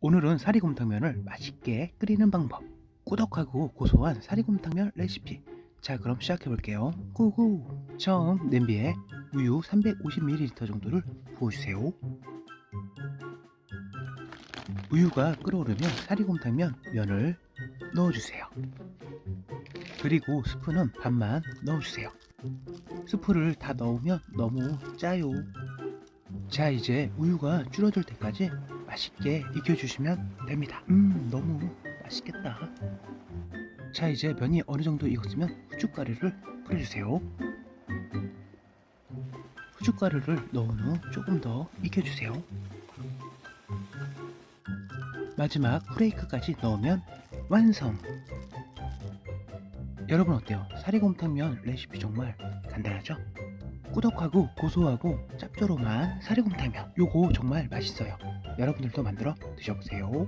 오늘은 사리곰탕면을 맛있게 끓이는 방법 꾸덕하고 고소한 사리곰탕면 레시피. 자 그럼 시작해 볼게요. 고고 처음 냄비에 우유 350ml 정도를 부어주세요. 우유가 끓어오르면 사리곰탕면 면을 넣어주세요. 그리고 스프는 반만 넣어주세요. 스프를 다 넣으면 너무 짜요 자 이제 우유가 줄어들 때까지 맛있게 익혀주시면 됩니다. 음 너무 맛있겠다. 자 이제 면이 어느 정도 익었으면 후춧가루를 뿌려주세요. 후춧가루를 넣은 후 조금 더 익혀주세요. 마지막 후레이크까지 넣으면 완성. 여러분 어때요? 사리곰탕면 레시피 정말 간단하죠? 꾸덕하고 고소하고 짭조름한 사리곰탕면. 요거 정말 맛있어요. 여러분들도 만들어 드셔보세요